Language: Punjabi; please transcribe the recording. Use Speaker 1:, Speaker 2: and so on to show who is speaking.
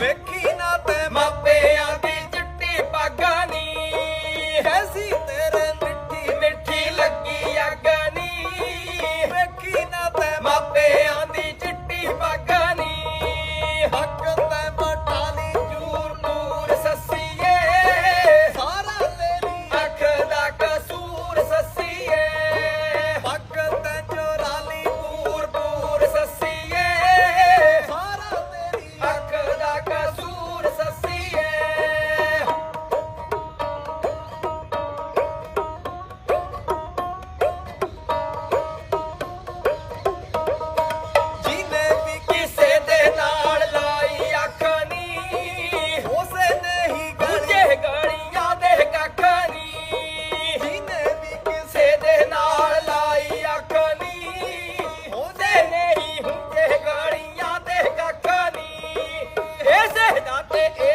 Speaker 1: ਵੇਖੀ ਨਾ ਤੇ
Speaker 2: ਮਾਪਿਆਂ ਦੀ ਚਿੱਟੀ ਪੱਗਾਂ ਨੀ। ਐਸੀ ਤੇਰੇ Hey, hey.